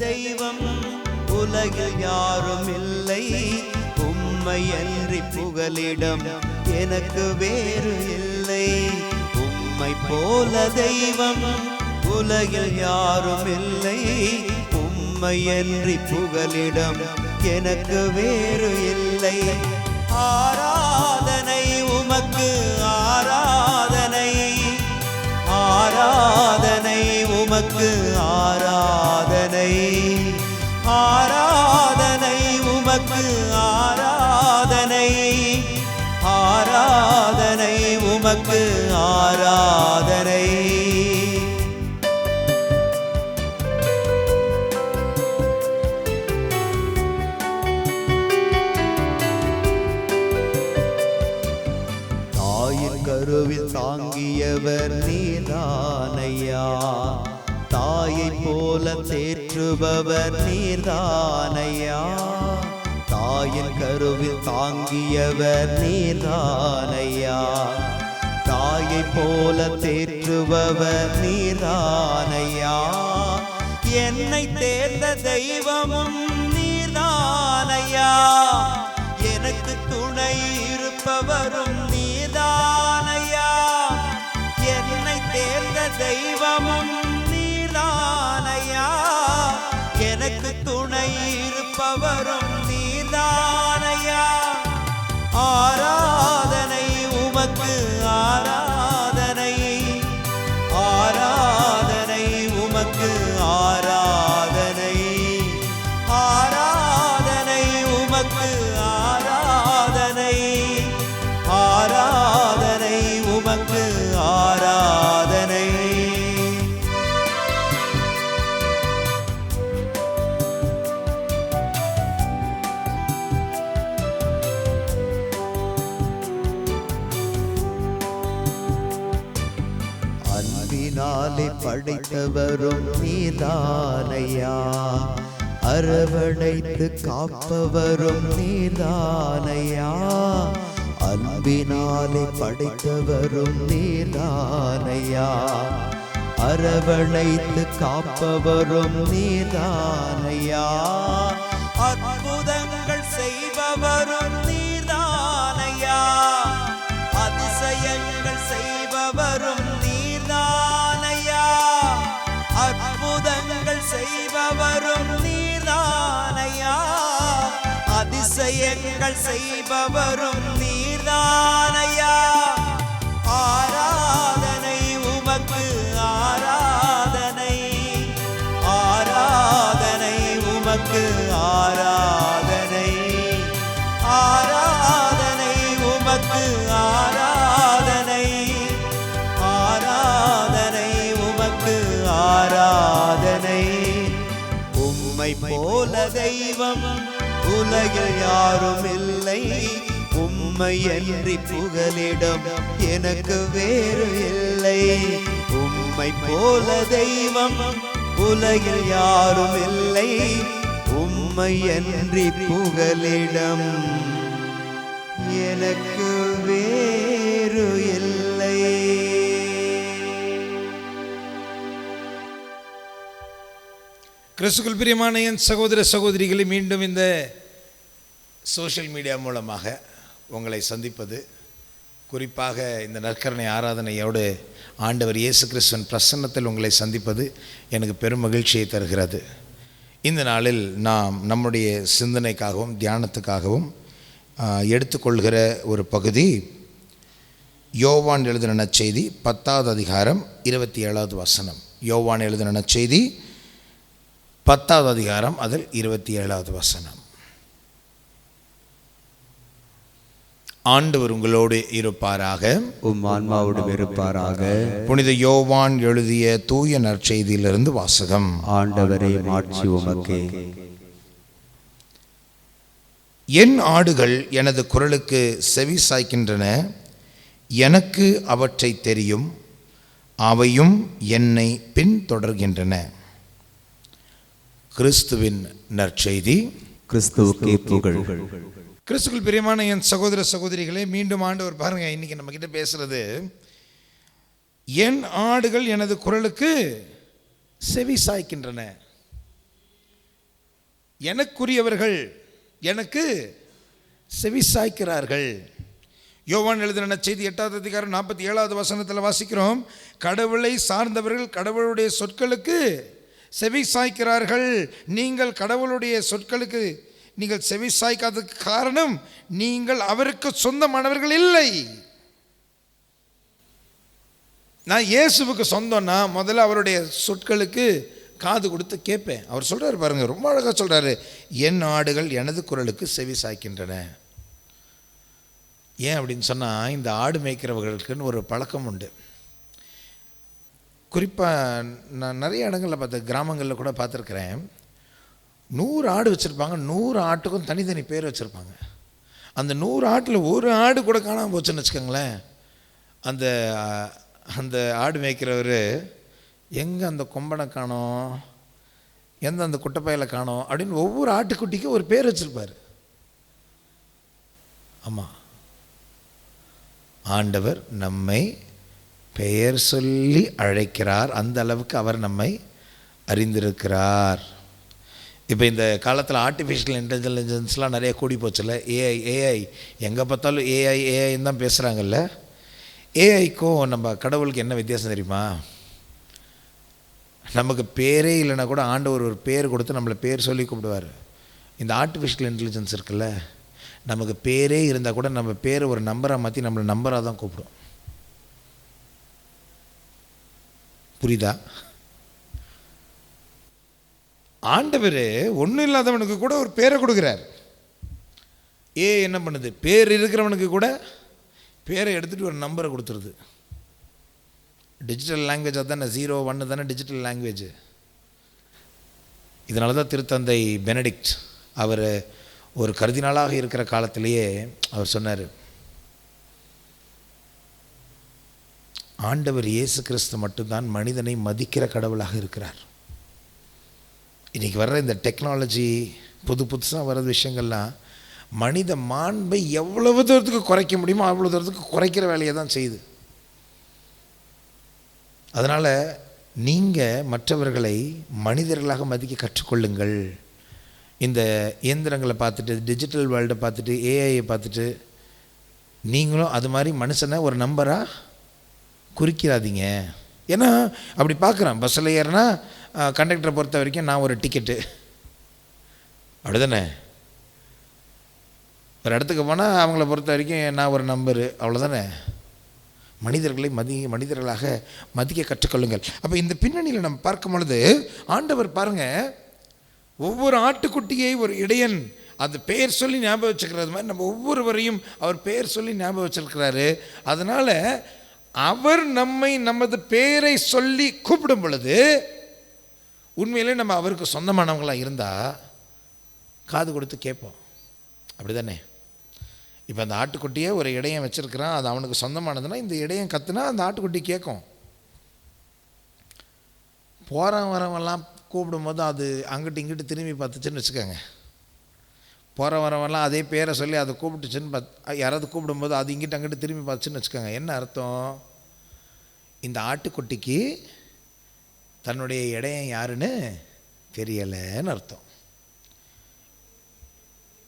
தெய்வம் உலகில் யாரும் இல்லை உம்மை அன்றி புகலிடம் எனக்கு வேறு இல்லை. உம்மை போல தெய்வம் உலகில் யாரும் இல்லை உம்மை அன்றி புகலிடம் எனக்கு வேறு இல்லை. ஆராதனை உமக்கு ஆராதனை. ஆராதனை உமக்கு ஆரா உமக்கு ஆராதனை. தாயின் கருவில் தாங்கியவர் நீதானையா தாயை போல தேற்றுபவர் நீர்தானையா? தாயின் கருவில் தாங்கியவர் நீர்தானையா? தாயை போல தேற்றுபவர் நீரானையா என்னை தேர்ந்த தெய்வமும் நீர்தானையா? எனக்கு துணை இருப்பவரும் நீதானையா என்னை தேர்ந்த தெய்வமும் நீதானையா எனக்கு துணை இருப்பவரும் நீதானையா ஆராதனை அன்பினாலே படைத்தவரும் நீதானையா. அரவணைத்து காப்பவரும் நீதானையா. அன்பினாலே படைத்தவரும் நீதானையா. அரவணைத்து காப்பவரும் நீதானையா. அற்புதங்கள் செய்பவரும் நீதானையா. அதிசயங்கள் செய்பவரும் அற்புதங்கள் செய்பவரும் நீர்தானையா? அதிசயங்கள் செய்பவரும் நீர்தானையா? போல யாரும் இல்லை உம்மை புகலிடம் எனக்கு வேறு இல்லை. உம்மை போல தெய்வம் உலகில் யாரும் இல்லை உம்மை புகலிடம் எனக்கு வேறு இல்லை. கிறிஸ்துக்குள் பிரியமான என் சகோதர சகோதரிகளை மீண்டும் இந்த சோஷியல் மீடியா மூலமாக உங்களை சந்திப்பது குறிப்பாக இந்த நற்கரணை ஆராதனையோடு ஆண்டவர் இயேசு கிறிஸ்துவின் பிரசன்னத்தில் உங்களை சந்திப்பது எனக்கு பெரும் மகிழ்ச்சியை தருகிறது. இந்த நாளில் நாம் நம்முடைய சிந்தனைக்காகவும் தியானத்துக்காகவும் எடுத்துக்கொள்கிற ஒரு பகுதி யோவான் எழுதின நற்செய்தி பத்தாவது அதிகாரம் இருபத்தி ஏழாவது வசனம். யோவான் எழுதின நற்செய்தி பத்தாவது அதிகாரம் அதில் இருபத்தி ஏழாவது வசனம். ஆண்டவர் உங்களோடு இருப்பாராக. உம் ஆன்மாவோடு வெறுப்பாராக புனித யோவான் எழுதிய தூய நற்செய்தியிலிருந்து வாசகம். ஆண்டவரை மாட்சி உமக்கே. என் ஆடுகள் எனது குரலுக்கு செவி சாய்க்கின்றன. எனக்கு அவற்றை தெரியும். அவையும் என்னை பின்தொடர்கின்றன. கிறிஸ்துவின் நற்செய்தி. கிறிஸ்துவுக்கே புகழ். கிறிஸ்துக்குள் பிரியமான என் சகோதர சகோதரிகளே மீண்டும் ஆண்டவர் பாருங்க இன்னைக்கு நம்ம கிட்ட பேசுறது என் ஆடுகள் எனது குரலுக்கு செவி சாய்க்கின்றன. எனக்குரியவர்கள் எனக்கு செவி சாய்க்கிறார்கள். யோவான் எழுதின செய்தி எட்டாவது அதிகாரம் நாற்பத்தி ஏழாவது வசனத்தில் வாசிக்கிறோம் கடவுளை சார்ந்தவர்கள் கடவுளுடைய சொற்களுக்கு செவி சாய்க்கிறார்கள். நீங்கள் கடவுளுடைய சொற்களுக்கு நீங்கள் செவி சாய்க்காததுக்கு காரணம் நீங்கள் அவருக்கு சொந்தமானவர்கள் இல்லை. நான் இயேசுவுக்கு சொந்தம்னா முதல்ல அவருடைய சொற்களுக்கு காது கொடுத்து கேட்பேன். அவர் சொல்கிறார் பாருங்கள் ரொம்ப அழகாக சொல்கிறாரு என் ஆடுகள் எனது குரலுக்கு செவி சாய்க்கின்றன. ஏன் அப்படின்னு சொன்னால் இந்த ஆடு மேய்க்கிறவர்களுக்குன்னு ஒரு பழக்கம் உண்டு. குறிப்பாக நான் நிறைய இடங்களில் பார்த்த கிராமங்களில் கூட பார்த்துருக்குறேன். நூறு ஆடு வச்சுருப்பாங்க நூறு ஆட்டுக்கும் தனித்தனி பேர் வச்சுருப்பாங்க. அந்த நூறு ஆட்டில் ஒரு ஆடு கூட காணாமல் போச்சுன்னு வச்சுக்கோங்களேன். அந்த அந்த ஆடு மேய்க்கிறவர் எங்கே அந்த கொம்பனை காணோம்? எந்த அந்த குட்டைப்பையில் காணோம்? அப்படின்னு ஒவ்வொரு ஆட்டுக்குட்டிக்கும் ஒரு பேர் வச்சுருப்பார். ஆமாம் ஆண்டவர் நம்மை பெயர் சொல்லி அழைக்கிறார். அந்த அளவுக்கு அவர் நம்மை அறிந்திருக்கிறார். இப்போ இந்த காலத்தில் ஆர்டிஃபிஷியல் இன்டெலிஜென்ஸ்லாம் நிறைய கூடி போச்சுல்ல. ஏஐ ஏஐ எங்கே பார்த்தாலும் ஏஐ ஏஐன்னு தான் பேசுகிறாங்கல்ல. ஏஐக்கும் நம்ம கடவுளுக்கு என்ன வித்தியாசம் தெரியுமா? நமக்கு பேரே இல்லைன்னா கூட ஆண்டவர் ஒரு பேர் கொடுத்து நம்மளை பேர் சொல்லி கூப்பிடுவார். இந்த ஆர்டிஃபிஷியல் இன்டெலிஜென்ஸ் இருக்குல்ல நமக்கு பேரே இருந்தால் கூட நம்ம பேரை ஒரு நம்பராக மாற்றி நம்மளை நம்பராக தான் கூப்பிடும். புரியுதா? ஆண்டவர் ஒன்றும் இல்லாதவனுக்கு கூட ஒரு பேரை கொடுக்குறார். ஏ என்ன பண்ணுது? பேர் இருக்கிறவனுக்கு கூட பேரை எடுத்துகிட்டு ஒரு நம்பரை கொடுத்துருது. டிஜிட்டல் லாங்குவேஜாக தானே ஜீரோ ஒன்று தானே டிஜிட்டல் லாங்குவேஜ் இதனால தான் திருத்தந்தை பெனடிக்ட் அவர் ஒரு கருதினாளாக இருக்கிற காலத்திலேயே அவர் சொன்னார். ஆண்டவர் இயேசு கிறிஸ்து மட்டும்தான் மனிதனை மதிக்கிற கடவுளாக இருக்கிறார். இன்றைக்கி வர்ற இந்த டெக்னாலஜி புது புதுசாக வர்ற விஷயங்கள்லாம் மனித மாண்பை எவ்வளவு தூரத்துக்கு குறைக்க முடியுமோ அவ்வளோ தூரத்துக்கு குறைக்கிற வேலையை தான் செய்யுது. அதனால் நீங்கள் மற்றவர்களை மனிதர்களாக மதிக்க கற்றுக்கொள்ளுங்கள். இந்த இயந்திரங்களை பார்த்துட்டு டிஜிட்டல் வேர்ல்டை பார்த்துட்டு ஏஐயை பார்த்துட்டு நீங்களும் அது மாதிரி மனுஷனை ஒரு நம்பராக குறிக்கிறாதீங்க. ஏன்னா அப்படி பார்க்குறேன். பஸ்ஸில் ஏறினா கண்டக்டரை பொறுத்த வரைக்கும் நான் ஒரு டிக்கெட்டு அப்படிதானே ஒரு இடத்துக்கு போனால் அவங்கள பொறுத்த வரைக்கும் நான் ஒரு நம்பரு அவ்வளோதானே மனிதர்களை மதி மனிதர்களாக மதிக்க கற்றுக்கொள்ளுங்கள். அப்போ இந்த பின்னணியில் நம்ம பார்க்கும் பொழுது ஆண்டவர் பாருங்கள் ஒவ்வொரு ஆட்டுக்குட்டியை ஒரு இடையன் அது பெயர் சொல்லி ஞாபகம் வச்சுக்கிறது மாதிரி நம்ம ஒவ்வொருவரையும் அவர் பெயர் சொல்லி ஞாபகம் வச்சிருக்கிறாரு. அதனால் அவர் நம்மை நமது பெயரை சொல்லி கூப்பிடும் பொழுது உண்மையிலே நம்ம அவருக்கு சொந்தமானவங்களாக இருந்தால் காது கொடுத்து கேட்போம். அப்படி தானே இப்போ அந்த ஆட்டுக்குட்டியே ஒரு இடையம் வச்சுருக்கிறான் அது அவனுக்கு சொந்தமானதுன்னா இந்த இடையம் கத்துனா அந்த ஆட்டுக்குட்டி கேட்கும். போகிறவன் வரவெல்லாம் கூப்பிடும்போது அது அங்கிட்டு இங்கிட்டு திரும்பி பார்த்துச்சுன்னு வச்சுக்கோங்க. போகிற வரவெல்லாம் அதே பேரை சொல்லி அதை கூப்பிட்டுச்சுன்னு பார்த்து யாராவது கூப்பிடும்போது அது இங்கிட்டு அங்கிட்டு திரும்பி பார்த்துச்சுன்னு வச்சுக்கோங்க. என்ன அர்த்தம்? இந்த ஆட்டுக்குட்டிக்கு தன்னுடைய இடையம் யாருன்னு தெரியலைன்னு அர்த்தம்.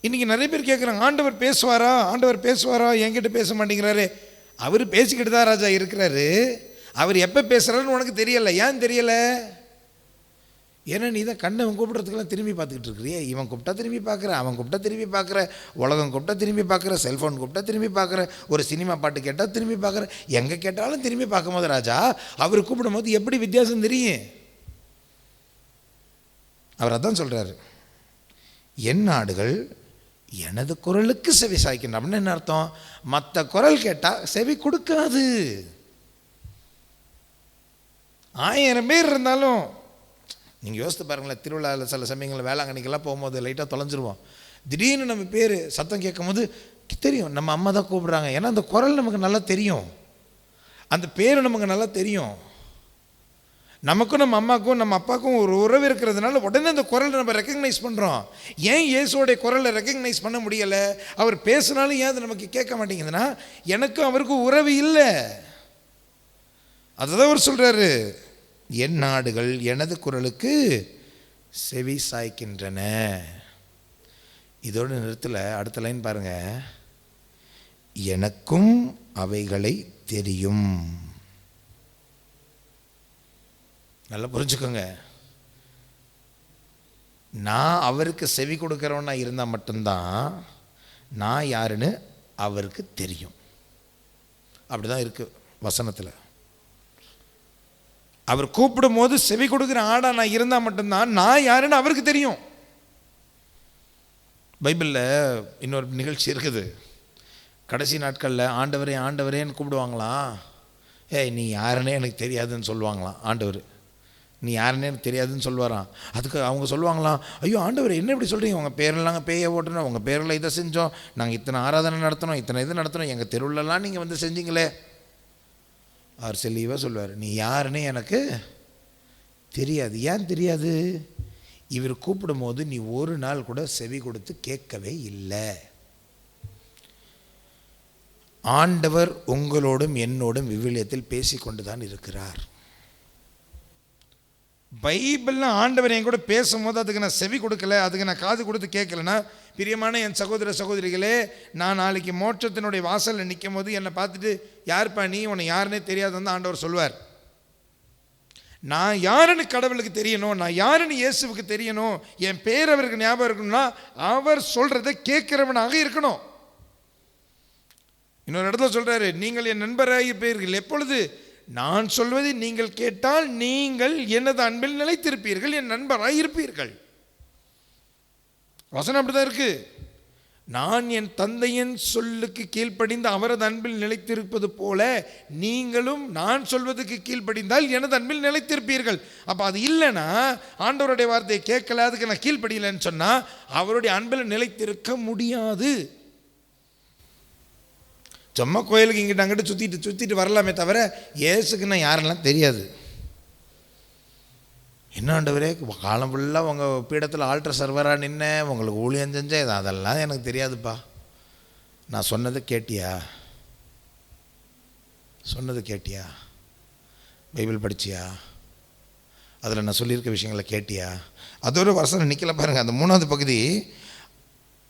இன்றைக்கி நிறைய பேர் கேட்குறாங்க ஆண்டவர் பேசுவாரா? ஆண்டவர் பேசுவாரா? என்கிட்ட பேச மாட்டேங்கிறாரு. அவர் பேசிக்கிட்டு தான் ராஜா இருக்கிறாரு. அவர் எப்போ பேசுகிறாருன்னு உனக்கு தெரியலை. ஏன் தெரியலை? ஏன்னா நீ தான் கண்ணை அவன் கூப்பிட்றதுக்கெல்லாம் திரும்பி பார்த்துக்கிட்டு இருக்கிறியே. இவன் கூப்பிட்டா திரும்பி பார்க்குற அவன் கூப்பிட்டா திரும்பி பார்க்குற உலகம் கூப்பிட்டா திரும்பி பார்க்குற செல்ஃபோன் கூப்பிட்டா திரும்பி பார்க்குற ஒரு சினிமா பாட்டு கேட்டால் திரும்பி பார்க்குற எங்கே கேட்டாலும் திரும்பி பார்க்கும்போது ராஜா அவர் கூப்பிடும்போது எப்படி வித்தியாசம் தெரியும்? அவர் அதான் சொல்கிறாரு என் நாடுகள் எனது குரலுக்கு செவி சாய்க்கின்றம்னு அப்படின்னு என்ன அர்த்தம்? மற்ற குரல் கேட்டால் செவி கொடுக்காது. ஆயிரம் பேர் இருந்தாலும் நீங்கள் யோசித்து பாருங்களேன் திருவிழாவில் சில சமயங்களில் வேளாங்கண்ணிக்கெல்லாம் போகும்போது லைட்டாக தொலைஞ்சிருவோம். திடீர்னு நம்ம பேர் சத்தம் கேட்கும்போது தெரியும் நம்ம அம்மா தான் கூப்பிட்றாங்க. ஏன்னா அந்த குரல் நமக்கு நல்லா தெரியும். அந்த பேர் நமக்கு நல்லா தெரியும். நமக்கும் நம்ம அம்மாக்கும் நம்ம அப்பாவுக்கும் ஒரு உறவு இருக்கிறதுனால உடனே அந்த குரலை நம்ம ரெக்கக்னைஸ் பண்ணுறோம் ஏன் இயேசுடைய குரலை ரெக்கக்னைஸ் பண்ண முடியலை? அவர் பேசுனாலும் ஏன் அது நமக்கு கேட்க மாட்டேங்குதுன்னா எனக்கும் அவருக்கும் உறவு இல்லை. அதுதான் அவர் சொல்கிறாரு என் நாடுகள் எனது குரலுக்கு செவி சாய்க்கின்றன. இதோட நிறுத்தல அடுத்த லைன் பாருங்கள் எனக்கும் அவைகளை தெரியும். நல்லா புரிஞ்சுக்கோங்க. நான் அவருக்கு செவி கொடுக்குறவனா இருந்தால் மட்டும்தான் நான் யாருன்னு அவருக்கு தெரியும். அப்படி தான் இருக்குது வசனத்தில். அவர் கூப்பிடும் போது செவி கொடுக்குற ஆடா நான் இருந்தால் மட்டும்தான் நான் யாருன்னு அவருக்கு தெரியும். பைபிளில் இன்னொரு நிகழ்ச்சி இருக்குது. கடைசி நாட்களில் ஆண்டவரே ஆண்டவரேன்னு கூப்பிடுவாங்களாம் ஏய் நீ யாருன்னே எனக்கு தெரியாதுன்னு சொல்லுவாங்களாம் ஆண்டவர். நீ யாருன்னே எனக்கு தெரியாதுன்னு சொல்லுவாராம். அதுக்கு அவங்க சொல்லுவாங்களாம் ஐயோ ஆண்டவர் என்ன இப்படி சொல்கிறீங்க உங்கள் பேரில் நாங்கள் பேயை ஓட்டணும் உங்கள் பேரில் இதை செஞ்சோம். நாங்கள் இத்தனை ஆராதனை நடத்தினோம் இத்தனை இது நடத்தினோம். எங்கள் தெருவிலலாம் நீங்கள் வந்து செஞ்சீங்களே. அவர் செல்லிவாக சொல்லுவார் நீ யாருன்னு எனக்கு தெரியாது. ஏன் தெரியாது? இவர் கூப்பிடும்போது நீ ஒரு நாள் கூட செவி கொடுத்து கேட்கவே இல்லை. ஆண்டவர் உங்களோடும் என்னோடும் விவிலியத்தில் பேசிக்கொண்டு தான் இருக்கிறார். பைபிளில் ஆண்டவர் என் கூட பேசும்போது அதுக்கு நான் செவி கொடுக்கல அதுக்கு நான் காது கொடுத்து கேட்கலன்னா பிரியமான என் சகோதர சகோதரிகளே நான் நாளைக்கு மோட்சத்தினுடைய வாசலில் நிற்கும் போது என்னை பார்த்துட்டு யார்ப்பா நீ? உன்னை யாருன்னே தெரியாதுன்னு ஆண்டவர் சொல்வார் நான் யாருன்னு கடவுளுக்கு தெரியணும் நான் யாருன்னு இயேசுவுக்கு தெரியணும் என் பேர் அவருக்கு ஞாபகம் இருக்கணும்னா அவர் சொல்கிறத கேட்குறவனாக இருக்கணும். இன்னொரு இடத்துல சொல்கிறாரு நீங்கள் என் நண்பராகி போயிருங்கள் எப்பொழுது நான் சொல்வதை நீங்கள் கேட்டால் நீங்கள் எனது அன்பில் நிலைத்திருப்பீர்கள் என் நண்பராக இருப்பீர்கள். வசனம் அப்படிதான் இருக்கு. நான் என் தந்தையின் சொல்லுக்கு கீழ்ப்படிந்து அவரது அன்பில் நிலைத்திருப்பது போல நீங்களும் நான் சொல்வதுக்கு கீழ்ப்படிந்தால் எனது அன்பில் நிலைத்திருப்பீர்கள். அப்போ அது இல்லைன்னா ஆண்டவருடைய வார்த்தையை கேட்கல அதுக்கு நான் கீழ்ப்படியலைன்னு சொன்னால் அவருடைய அன்பில் நிலைத்திருக்க முடியாது. சும்மா கோயிலுக்கு இங்கிட்ட அங்கிட்ட சுற்றிட்டு சுற்றிட்டு வரலாமே தவிர ஏசுக்குன்னா யாரெல்லாம் தெரியாது. என்னாண்டவரே காலம் ஃபுல்லாக உங்கள் பீடத்தில் ஆல்ட்ரு சர்வராக நின்ன உங்களுக்கு ஊழியம் செஞ்சேன் இது அதெல்லாம் எனக்கு தெரியாதுப்பா. நான் சொன்னது கேட்டியா? சொன்னது கேட்டியா? பைபிள் படிச்சியா? அதில் நான் சொல்லியிருக்க விஷயங்களை கேட்டியா? அதோட வருஷம் நிற்கல பாருங்கள் அந்த மூணாவது பகுதி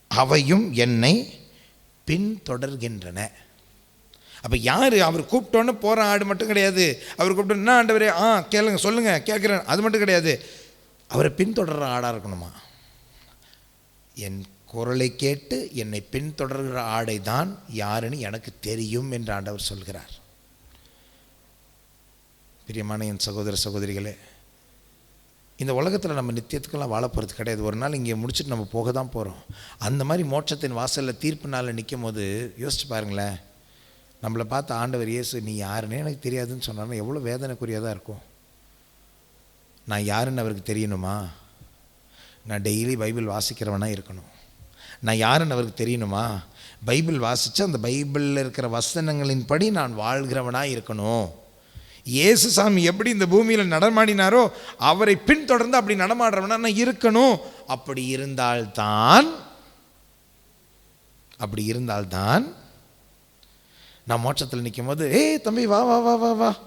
அவையும் என்னை பின்தொடர்கின்றன. அப்போ யார்? அவர் கூப்பிட்டோன்னு போகிற ஆடு மட்டும் கிடையாது. அவர் கூப்பிட்டு என்ன ஆண்டவரே? ஆ கேளுங்க சொல்லுங்கள் கேட்குறேன் அது மட்டும் கிடையாது. அவரை பின்தொடர்கிற ஆடாக இருக்கணுமா? என் குரலை கேட்டு என்னை பின்தொடர்கிற ஆடை தான் யாருன்னு எனக்கு தெரியும் என்று ஆண்டவர் சொல்கிறார். பிரியமான என் சகோதர சகோதரிகளே இந்த உலகத்தில் நம்ம நித்தியத்துக்கெல்லாம் வாழ போகிறது கிடையாது. ஒரு நாள் இங்கே முடிச்சுட்டு நம்ம போக தான் போகிறோம் அந்த மாதிரி மோட்சத்தின் வாசலில் தீர்ப்பு நாளில் நிற்கும் போது யோசிச்சு பாருங்களேன். நம்மளை பார்த்து ஆண்டவர் இயேசு நீ யாருன்னே எனக்கு தெரியாதுன்னு சொன்னாலும் எவ்வளோ வேதனைக்குரியதாக இருக்கும். நான் யாருன்னு அவருக்கு தெரியணுமா? நான் டெய்லி பைபிள் வாசிக்கிறவனாக இருக்கணும். நான் யாருன்னு அவருக்கு தெரியணுமா? பைபிள் வாசித்து அந்த பைபிளில் இருக்கிற வசனங்களின் படி நான் வாழ்கிறவனாக இருக்கணும். இயேசு சாமி எப்படி இந்த பூமியில் நடமாடினாரோ அவரை பின்தொடர்ந்து அப்படி நடமாடுறவனா நான் இருக்கணும். அப்படி இருந்தால்தான் அப்படி இருந்தால்தான் நான் மோட்சத்தில் நிற்கும் போது ஏய் தம்பி வா வா வா வா வா.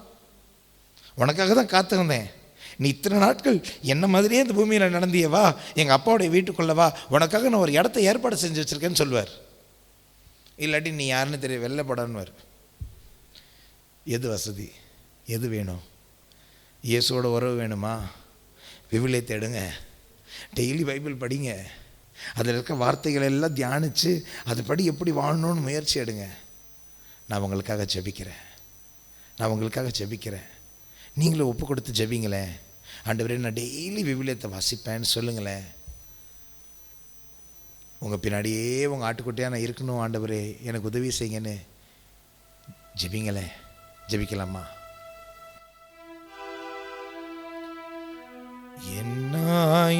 உனக்காக தான் காத்திருந்தேன். நீ இத்தனை நாட்கள் என்ன மாதிரியே இந்த பூமியில் நடந்தியே வா. எங்கள் அப்பாவுடைய வீட்டுக்குள்ளே வா. உனக்காக நான் ஒரு இடத்த ஏற்பாடு செஞ்சு வச்சுருக்கேன்னு சொல்லுவார். இல்லாட்டி நீ யாருன்னு தெரிய வெள்ளப்படன்னுவார் எது வசதி? எது வேணும்? இயேசுவோட உறவு வேணுமா? விவிலியத்தை எடுங்க டெய்லி பைபிள் படிங்க. அதில் இருக்க வார்த்தைகள் எல்லாம் தியானித்து அதுபடி எப்படி வாழணும்னு முயற்சி எடுங்க. நான் உங்களுக்காக ஜெபிக்கிறேன். நான் உங்களுக்காக ஜெபிக்கிறேன். நீங்களும் ஒப்பு கொடுத்து ஜெபிங்களேன். ஆண்டவரே நான் டெய்லி விவிலியத்தை வாசிப்பேன்னு சொல்லுங்களேன். உங்கள் பின்னாடியே உங்கள் ஆட்டுக்குட்டியாக நான் இருக்கணும் ஆண்டவரே. எனக்கு உதவி செய்யுங்கன்னு ஜெபிங்களேன். ஜெபிக்கலாமா? என்னாயனாய்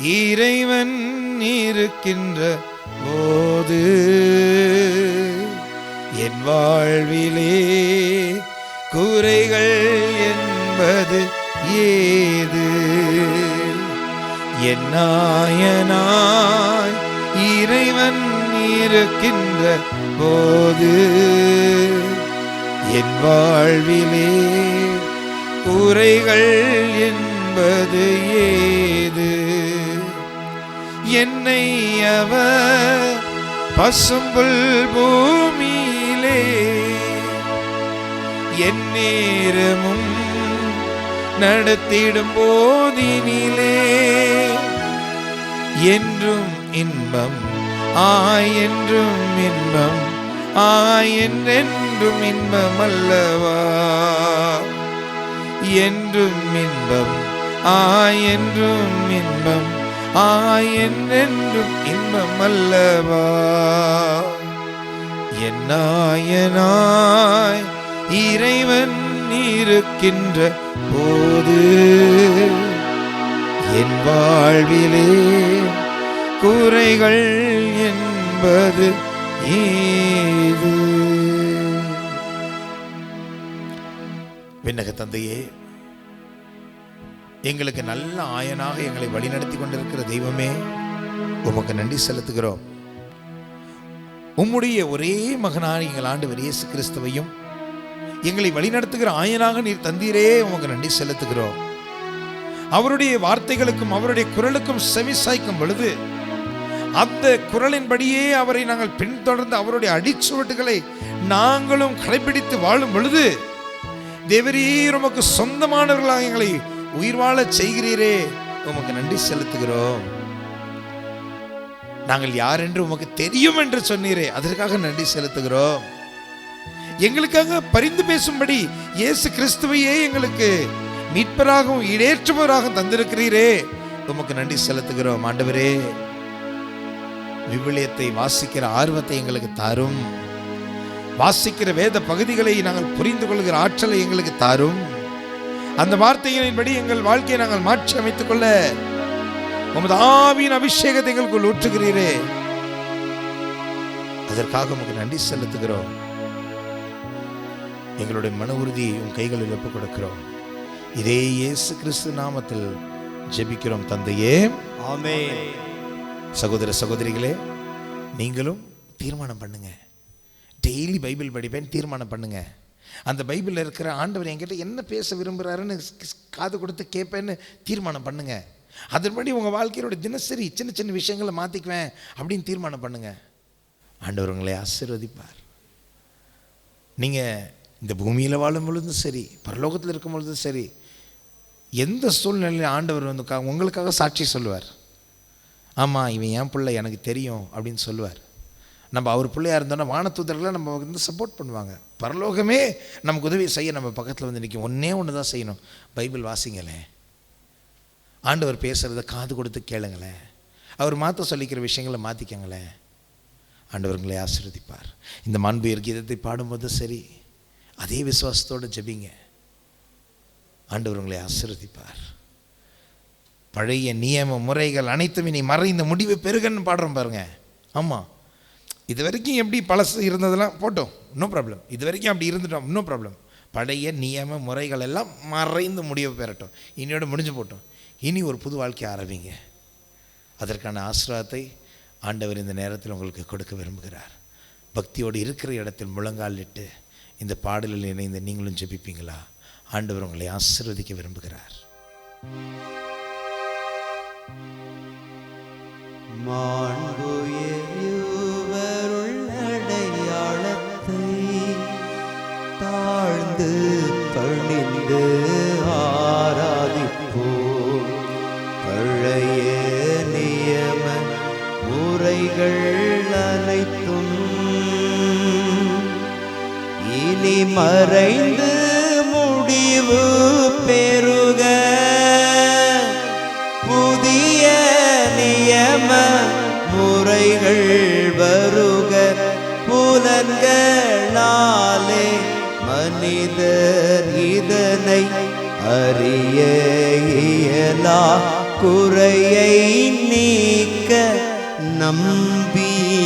இறைவன் இருக்கின்ற போது என் வாழ்விலே குறைகள் என்பது ஏது? என்னாயனாய் இறைவன் இருக்கின்ற போது என் வாழ்விலே குறைகள் என்பது ஏது? என்னை அவர் பசும்புல் பூமியிலே என் நேரமும் நடத்திடும் போதினிலே. என்றும் இன்பம் ஆய் என்றும் இன்பம் ஆய் என்றென்றும் இன்பம் அல்லவா? என்றும் இன்பம் ஆய் என்றும் இன்பம் ஆய் என்றென்றும் இன்பம் அல்லவா என்னாயனாய் இறைவன் இருக்கின்ற போது என் வாழ்விலே குறைகள் என்பது ஏது? விண்ணக தந்தையே எங்களுக்கு நல்ல ஆயனாக எங்களை வழிநடத்தி கொண்டிருக்கிற தெய்வமே உமக்கு நன்றி செலுத்துகிறோம். உம்முடைய ஒரே மகனான எங்கள் ஆண்டு இயேசு கிறிஸ்துவையும் எங்களை வழிநடத்துகிற ஆயனாக நீர் தந்தீரே உமக்கு நன்றி செலுத்துகிறோம். அவருடைய வார்த்தைகளுக்கும் அவருடைய குரலுக்கும் செவி சாய்க்கும் பொழுது அந்த குரலின்படியே அவரை நாங்கள் பின்தொடர்ந்து அவருடைய அடிச்சுவட்டுகளை நாங்களும் கடைபிடித்து வாழும் பொழுது தேவரீர் உமக்கு சொந்தமானவர்களாக எங்களை உயிர் வாழ செய்கிறீரே. உமக்கு நன்றி செலுத்துகிறோம். நாங்கள் யார் என்று உமக்கு தெரியும் என்று சொன்னீரே. அதற்காக நன்றி செலுத்துகிறோம். எங்களுக்காக பரிந்து பேசும்படி இயேசு கிறிஸ்துவையே எங்களுக்கு மீட்பராகவும் இடேற்றுபவராகவும் தந்திருக்கிறீரே. உமக்கு நன்றி செலுத்துகிறோம் ஆண்டவரே. விவிலியத்தை வாசிக்கிற ஆர்வத்தை எங்களுக்கு தாரும். வாசிக்கிற வேத பகுதிகளை நாங்கள் புரிந்து கொள்கிற ஆற்றலை எங்களுக்கு தாரும். அந்த வார்த்தைகளின்படி எங்கள் வாழ்க்கையை நாங்கள் மாற்றி அமைத்துக் கொள்ள உமது ஆவியின் அபிஷேகத்தை எங்களுக்குள் ஊற்றுகிறீரே. அதற்காக உமக்கு நன்றி செலுத்துகிறோம். எங்களுடைய மன உறுதியை உன் கைகளில் ஒப்புக் கொடுக்கிறோம். இதே இயேசு கிறிஸ்து நாமத்தில் ஜெபிக்கிறோம் தந்தையே. ஆமென். சகோதர சகோதரிகளே நீங்களும் தீர்மானம் பண்ணுங்க. டெய்லி பைபிள் படிப்பேன் தீர்மானம் பண்ணுங்க. அந்த பைபிளில் இருக்கிற ஆண்டவர் என்கிட்ட என்ன பேச விரும்புகிறாருன்னு காது கொடுத்து கேட்பேன்னு தீர்மானம் பண்ணுங்க. அதன்படி உங்கள் வாழ்க்கையோட தினசரி சின்ன சின்ன விஷயங்களை மாற்றிக்குவேன் அப்படின்னு தீர்மானம் பண்ணுங்க. ஆண்டவர் உங்களை ஆசீர்வதிப்பார். நீங்கள் இந்த பூமியில் வாழும் பொழுதும் சரி பரலோகத்தில் இருக்கும் பொழுதும் சரி எந்த சூழ்நிலையில் ஆண்டவர் வந்து உங்களுக்காக சாட்சி சொல்லுவார். ஆமாம் இவன் என் பிள்ளை எனக்கு தெரியும் அப்படின்னு சொல்லுவார். நம்ம அவர் பிள்ளையாக இருந்தோன்னா வானத்தூதர்களை நம்ம வந்து சப்போர்ட் பண்ணுவாங்க. பரலோகமே நமக்கு உதவி செய்ய நம்ம பக்கத்தில் வந்து நிற்கும் ஒன்றே ஒன்று தான் செய்யணும். பைபிள் வாசிங்களேன். ஆண்டவர் பேசுகிறத காது கொடுத்து கேளுங்களேன். அவர் மாற்ற சொல்லிக்கிற விஷயங்களை மாற்றிக்கங்களேன் ஆண்டவர்களை ஆசீர்வதிப்பார். இந்த மாண்புயர் கீதத்தை பாடும்போது சரி அதே விசுவாசத்தோடு ஜெபிங்க. ஆண்டவர்களை உங்களை பழைய நியம முறைகள் அனைத்தும் இனி மறைந்த முடிவு பெருகன்னு பாடுறோம் பாருங்க. ஆமாம் இது வரைக்கும் எப்படி பழசு இருந்ததெல்லாம் போட்டோம் நோ ப்ராப்ளம் இது வரைக்கும் அப்படி இருந்துட்டோம் நோ ப்ராப்ளம் பழைய நியம முறைகள் எல்லாம் மறைந்து முடிவு பெறட்டும். இனியோட முடிஞ்சு போட்டோம். இனி ஒரு புது வாழ்க்கை ஆரம்பிங்க. அதற்கான ஆசிர்வாதத்தை ஆண்டவர் இந்த நேரத்தில் உங்களுக்கு கொடுக்க விரும்புகிறார். பக்தியோடு இருக்கிற இடத்தில் முழங்காலிட்டு இந்த பாடலில் இணைந்து நீங்களும் ஜெபிப்பீங்களா? ஆண்டவர் உங்களை ஆசிர்வதிக்க விரும்புகிறார். மாண்புயே பணிந்து ஆராதிப்போம் பழைய நியம முறைகள் அனைத்தும் இனி மறைந்து முடிவு பெறும். குறையை நீக்க நம்பிக்கையின்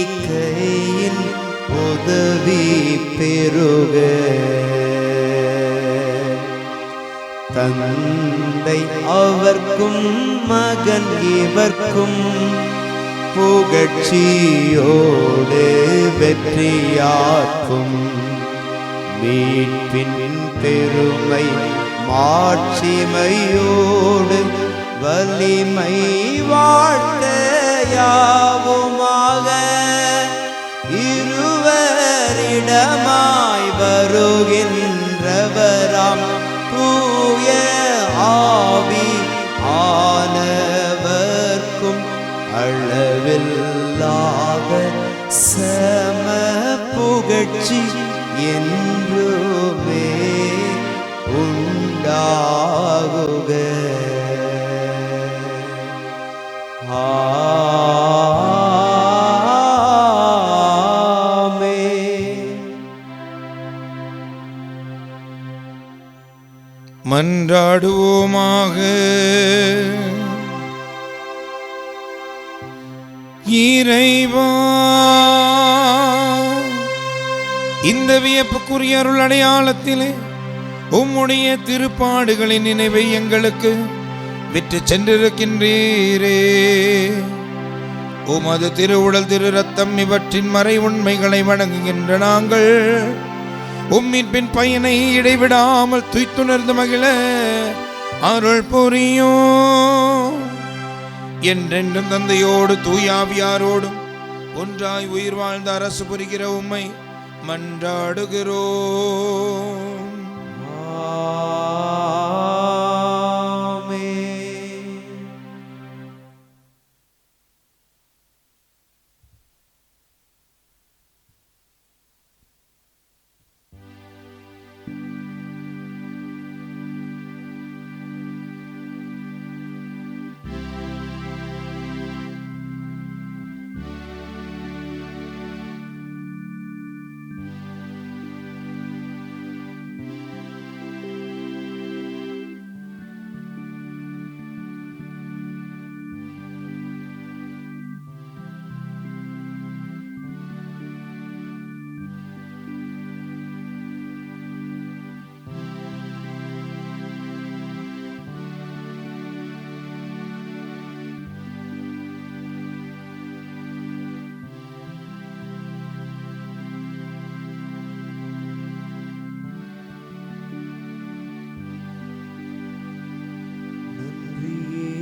உதவி பெருக தந்தை அவர்க்கும் மகன் இவர்க்கும் புகழ்ச்சியோடு வெற்றியாக்கும் மீட்பின் பெருமை மாட்சிமையோடு வலிமை வாழ்த்த இந்த வியப்புக்குரிய அருள் அடையாளத்திலே உம்முடைய திருப்பாடுகளின் நினைவை எங்களுக்கு விட்டு சென்றிருக்கின்றீரே. உமது திருவுடல் திரு ரத்தம் இவற்றின் மறை உண்மைகளை வணங்குகின்ற நாங்கள் உம்மின்பின் பயனை இடைவிடாமல் துய்த்துணர்ந்து மகிழ அருள் புரியும். என்றென்றும் தந்தையோடு தூயாவியாரோடும் ஒன்றாய் உயிர் வாழ்ந்த அரசு புரிகிற உம்மை மன்றாடுகிறோம்.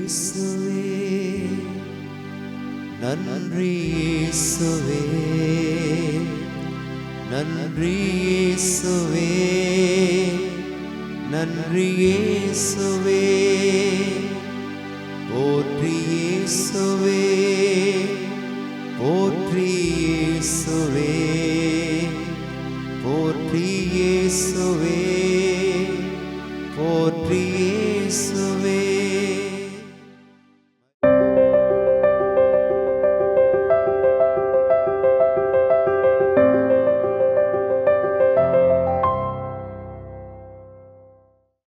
இயேசுவே நன்றி இயேசுவே நன்றி இயேசுவே நன்றி இயேசுவே.